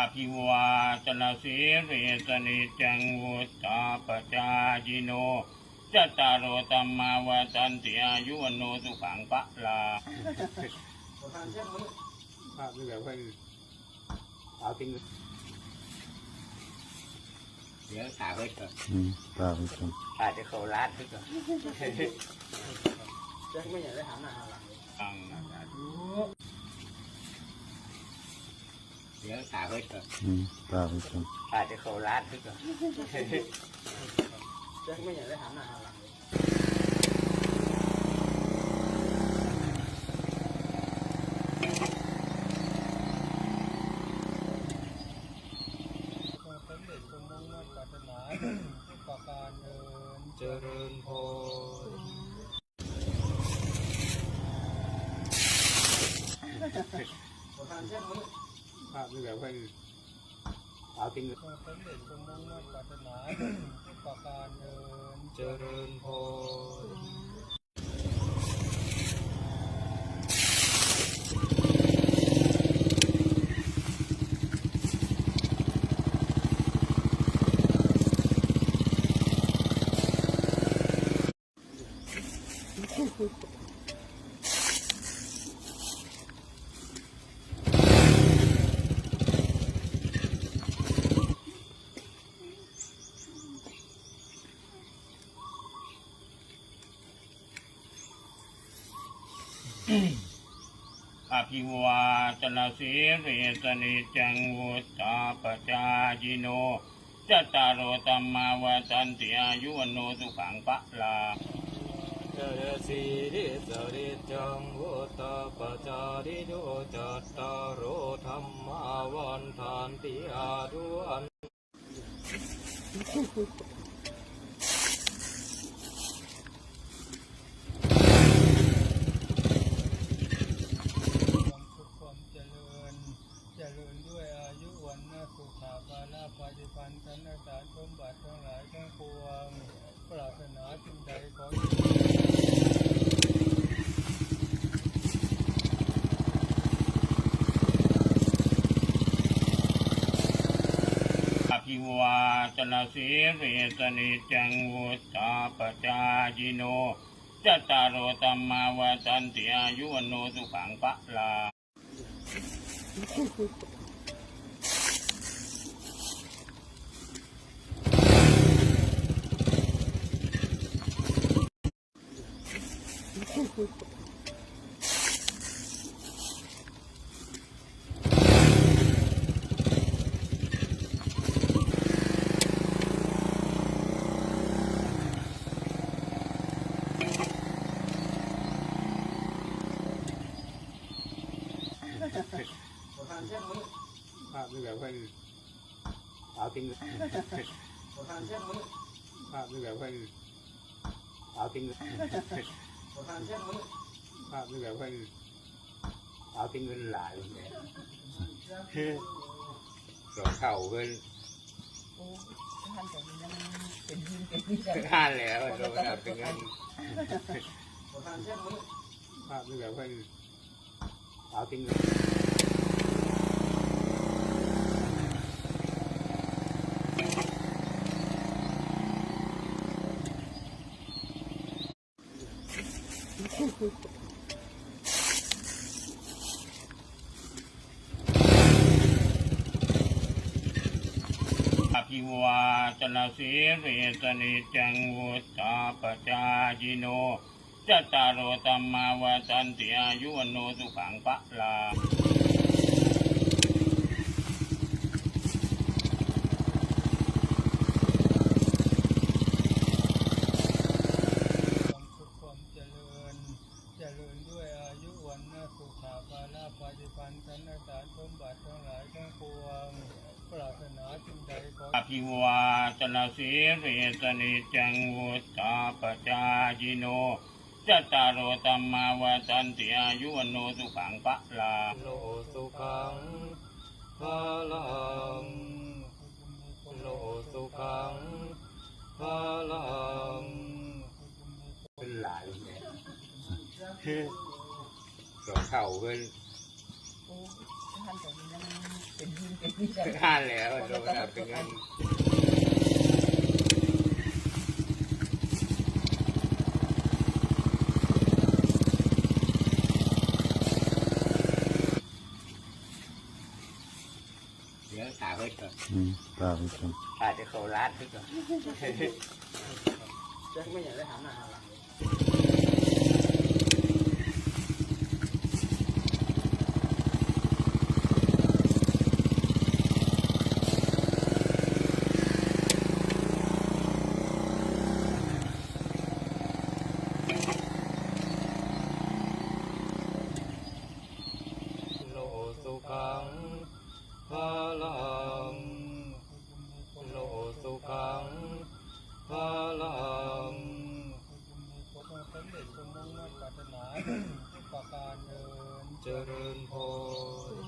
อภิวาตนาสีริสนิจังวุตาปจายิโนจตารโอตัมมาวาตันติอายุวโนสุขังปะลาภาพนี่แบบเพิ่นเอาทิ้งเดี๋ยวถ่ายไว้ก่อนอืมตาไปชมถ่ายจะเขาลาดไว้ก่อนจะไม่อยากได้หันหน้าหลังตัง เดี๋ยวถ่ายไว้ก่อนอืมตาไปชมถ่ายจะเขาลาดไว้ก่อนจะไม่อยากได้หันหน้าหลังสำเร็จสมมุ่งมั่นปรารถนาประการเดินเจริญพร ภาพนี่แบบเพิ่าเอาทิ้งสำเร็จสมมุ่งมั่นปรารถนาประการเดินเจริญพร อภิวาตนาสีริสนิจังวุตาปจายิโนจตารโอตัมมาวาตันติอายุวโนสุขังปะลาจริญสีริสริจังวุตาปจาริโดจัตตารโอธรรมาวันทานติอาดุอัน ความสุขความเจริญ เจริญด้วยอายุวันนะสุขาภาลาปฏิพันธ์ธนสารสมบัติทั้งหลายทั้งปวง ปรารถนาสิ่งใดขอ อภิ วาตนาสีเวสนิจังวุตาปจายิโนจตารโอตัมมาวาจันติอายุวโนสุขังปะลา ภาพนี่แบบเพิ่นเอาทิ้งภาพนี่แบบเพิ่นเอาทิ้งภาพนี่แบบเพิ่นเอาทิ้งเงินหลายเลยหลอกเข่าเพิ่นท่านแต่นี้นั่นเป็นยินเป็นยินกันห้านแล้วโดนเอาเป็นเงินภาพนี่แบบเพิ่นเอาทิ้งเงิน อภิวาตนาสีริสนิจังวุตาปจายิโนจตารโรตัมมาวาตันติอายุวโนสุขังปะลา ความสุขความเจริญ เจริญด้วยอายุวันนะสุขาภาลาปฏิพันธ์ธนสารสมบัติทั้งหลายทั้งปวง ปรารถนาสิ่งใดขอ อ ภิวาตนาสีริสนิจังวุตาปจายิโนจตารโอตัมมาวาตันติอายุวโนสุขังปะลาโลสุขังภาลังโลสุขังภาลังเป็นหลายเลยหลอกเข่าเพิ่นโอ้ ท่านแต่นี้นั่นเป็นยินเป็นนี่แหละห้าแล้วโดนแบบเป็นเงินเดี๋ยวถามไว้ก่อนอืมตามกันอาจจะเขาลาดไว้ก่อนจะไม่อยากได้ถามหน้าหลัง โลสุขังพลังโลสุขังพลังต้องสำเร็จสมมงมั่นปรารถนาทุกประการเดินเจริญพร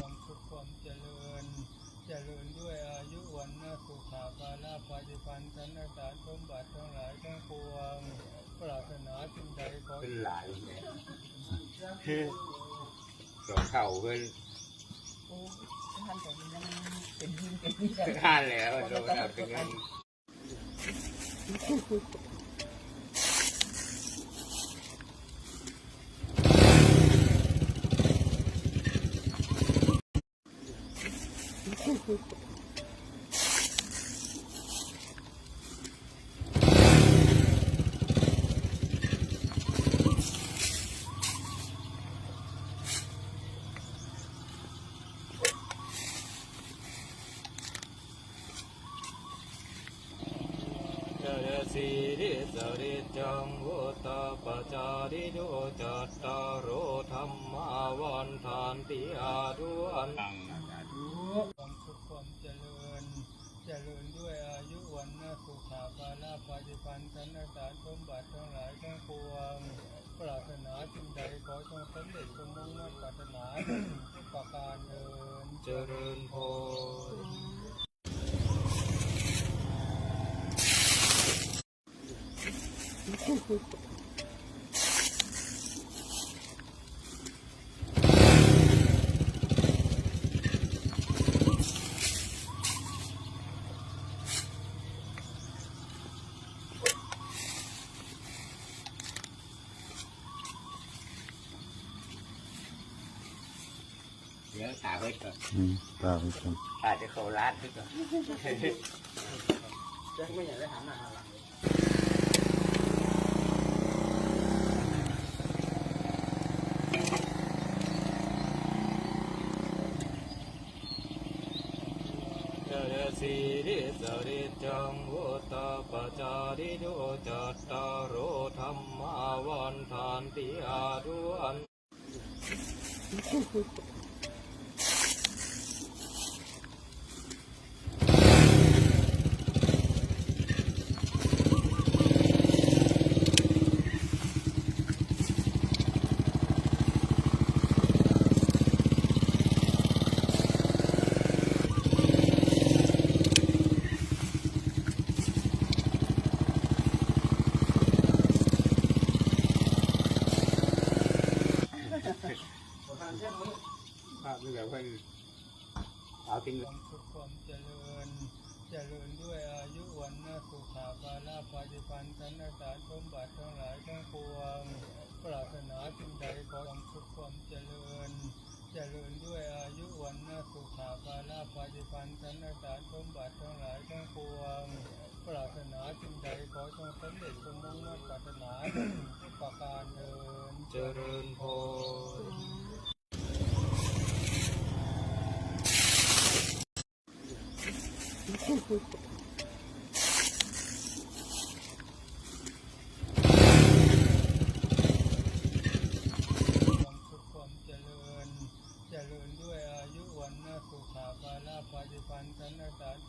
ความสุขความเจริญ เจริญด้วยอายุวันนะสุขาภาลาปฏิพันธ์ธนสารสมบัติทั้งหลายทั้งปวงปรารถนาสิ่งใดขอเป็นหลายเนี่ยสองเข่าเพื่อนโอ้ท่านแต่ยังเป็นยิงเป็นนี่แหละห้าแล้วโดนแบบเป็นเงิน เจริญ สีริสริจังวุตาปจาริโดจัตตารโอธรรมาวันทานติอารุอันตังความสุขความเจริญ เจริญด้วยอายุวันนะสุขาภาลาปฏิพันธ์ธนสารสมบัติทั้งหลายทั้งปวงปรารถนาสิ่งใดขอจงสำเร็จสมมุ่งมั่นปรารถนาทุกประการเดินเจริญพร เดี๋ยวถามไว้ก่อนอืมตามกันอาจจะเขาลาดไว้ก่อนจะไม่อยากได้ถามหน้าหลัง เจ รสีริสริจังวุตาปจาริโยจัตตารโอธรรมาวันทานติอาดุอัน ภาพนี่แบบว่าเอาทิ้ง ความสุขความเจริญ เจริญด้วยอายุวันนะ สุขาภาลาปฏิพันธ์ธนสารสมบัติทั้งหลายทั้งปวง ปรารถนาสิ่งใดขอความสุขความเจริญ เจริญด้วยอายุวันนะสุขาภาลาปฏิพันธ์ธนสารสมบัติทั้งหลายทั้งปวง ปรารถนาสิ่งใดขอจงสำเร็จสมมุ่งมั่นปรารถนาทุกประการเดินเจริญพร ความสุขความเจริญ เจริญด้วยอายุวันนะสุขาภาลา ปฏิ